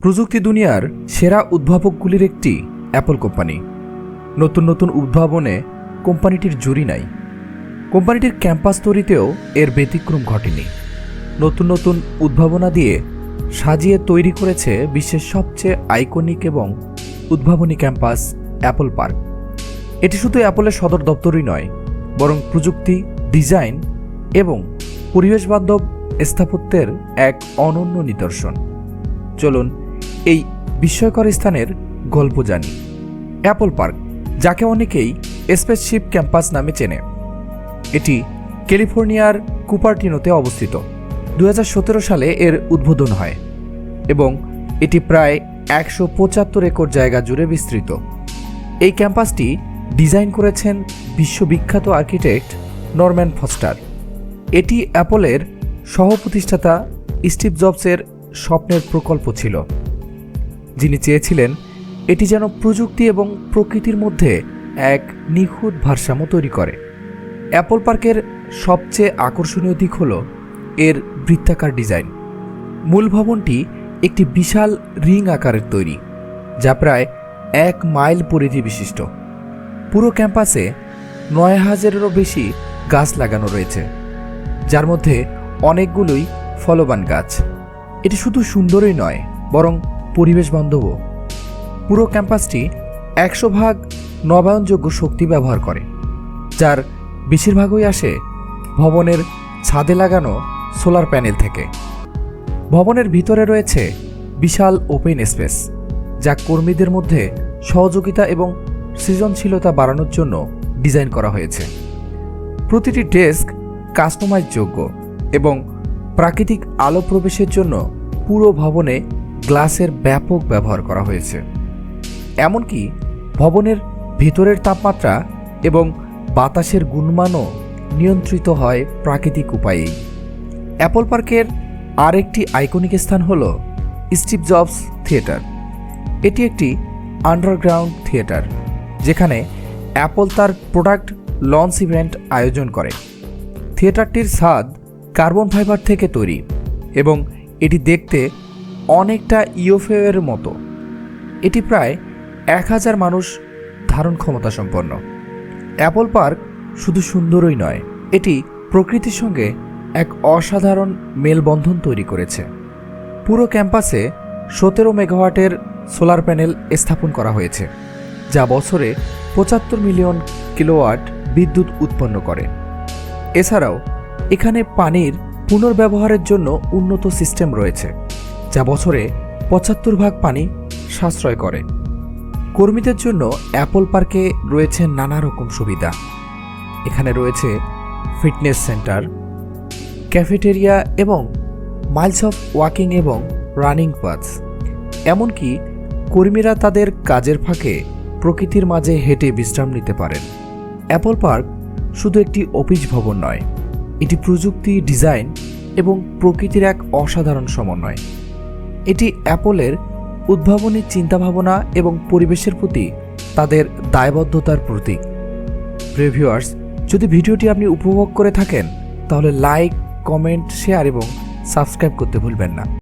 প্রযুক্তি দুনিয়ার সেরা উদ্ভাবকগুলির একটি অ্যাপল কোম্পানি। নতুন নতুন উদ্ভাবনে কোম্পানিটির জুরি নাই। কোম্পানিটির ক্যাম্পাস তৈরিতেও এর ব্যতিক্রম ঘটেনি। নতুন নতুন উদ্ভাবনা দিয়ে সাজিয়ে তৈরি করেছে বিশ্বের সবচেয়ে আইকনিক এবং উদ্ভাবনী ক্যাম্পাস অ্যাপল পার্ক। এটি শুধু অ্যাপলের সদর দপ্তরই নয়, বরং প্রযুক্তি, ডিজাইন এবং পরিবেশবান্ধব স্থাপত্যের এক অনন্য নিদর্শন। চলুন এই বিস্ময়কর স্থানের গল্প জানি। অ্যাপল পার্ক, যাকে অনেকেই স্পেসশিপ ক্যাম্পাস নামে চেনে। এটি ক্যালিফোর্নিয়ার কুপার্টিনোতে অবস্থিত। দু হাজার সতেরো সালে এর উদ্বোধন হয় এবং এটি প্রায় একশো পঁচাত্তর একর জায়গা জুড়ে বিস্তৃত। এই ক্যাম্পাসটি ডিজাইন করেছেন বিশ্ববিখ্যাত আর্কিটেক্ট নরম্যান ফস্টার। এটি অ্যাপলের সহ প্রতিষ্ঠাতা স্টিভ জবসের স্বপ্নের প্রকল্প ছিল। যিনি চেয়েছিলেন এটি যেন প্রযুক্তি এবং প্রকৃতির মধ্যে এক নিখুঁত ভারসাম্য তৈরি করে। অ্যাপল পার্কের সবচেয়ে আকর্ষণীয় দিক হল এর বৃত্তাকার ডিজাইন। মূল ভবনটি একটি বিশাল রিং আকারের তৈরি, যা প্রায় এক মাইল পরিধি বিশিষ্ট। পুরো ক্যাম্পাসে নয় হাজারেরও বেশি গাছ লাগানো রয়েছে, যার মধ্যে অনেকগুলোই ফলবান গাছ। এটি শুধু সুন্দরই নয়, বরং পরিবেশ বান্ধবও পুরো ক্যাম্পাসটি একশো ভাগ নবায়নযোগ্য শক্তি ব্যবহার করে, যার বেশিরভাগই আসে ভবনের ছাদে লাগানো সোলার প্যানেল থেকে। ভবনের ভিতরে রয়েছে বিশাল ওপেন স্পেস, যা কর্মীদের মধ্যে সহযোগিতা এবং সৃজনশীলতা বাড়ানোর জন্য ডিজাইন করা হয়েছে। প্রতিটি ডেস্ক কাস্টমাইজযোগ্য এবং প্রাকৃতিক আলো প্রবেশের জন্য পুরো ভবনে গ্লাসের ব্যাপক ব্যবহার করা হয়েছে। এমনকি ভবনের ভেতরের তাপমাত্রা এবং বাতাসের গুণমানও নিয়ন্ত্রিত হয় প্রাকৃতিক উপায়েই। অ্যাপল পার্কের আরেকটি আইকনিক স্থান হল স্টিভ জবস থিয়েটার। এটি একটি আন্ডারগ্রাউন্ড থিয়েটার, যেখানে অ্যাপল তার প্রোডাক্ট লঞ্চ ইভেন্ট আয়োজন করে। থিয়েটারটির স্বাদ কার্বন ফাইবার থেকে তৈরি এবং এটি দেখতে অনেকটা ইওফের মতো। এটি প্রায় এক হাজার মানুষ ধারণ ক্ষমতা সম্পন্ন। অ্যাপল পার্ক শুধু সুন্দরই নয়, এটি প্রকৃতির সঙ্গে এক অসাধারণ মেলবন্ধন তৈরি করেছে। পুরো ক্যাম্পাসে সতেরো মেগাওয়াটের সোলার প্যানেল স্থাপন করা হয়েছে, যা বছরে পঁচাত্তর মিলিয়ন কিলোওয়াট বিদ্যুৎ উৎপন্ন করে। এছাড়াও, এখানে পানির পুনর্ব্যবহারের জন্য উন্নত সিস্টেম রয়েছে। যা বছরে পঁচাত্তর ভাগ পানি সাশ্রয় করে। কর্মীদের জন্য অ্যাপল পার্কে রয়েছে নানা রকম সুবিধা। এখানে রয়েছে ফিটনেস সেন্টার, ক্যাফেটেরিয়া এবং মাইলস অফ ওয়াকিং এবং রানিং পাথস এমনকি কর্মীরা তাদের কাজের ফাঁকে প্রকৃতির মাঝে হেঁটে বিশ্রাম নিতে পারেন। অ্যাপল পার্ক শুধু একটি অফিস ভবন নয়, এটি প্রযুক্তি, ডিজাইন এবং প্রকৃতির এক অসাধারণ সমন্বয়। এটি অ্যাপলের উদ্ভাবনী চিন্তাভাবনা এবং পরিবেশের প্রতি তাদের দায়বদ্ধতার প্রতীক। প্রিভিউয়ার্স যদি ভিডিওটি আপনি উপভোগ করে থাকেন, তাহলে লাইক কমেন্ট শেয়ার এবং সাবস্ক্রাইব করতে ভুলবেন না।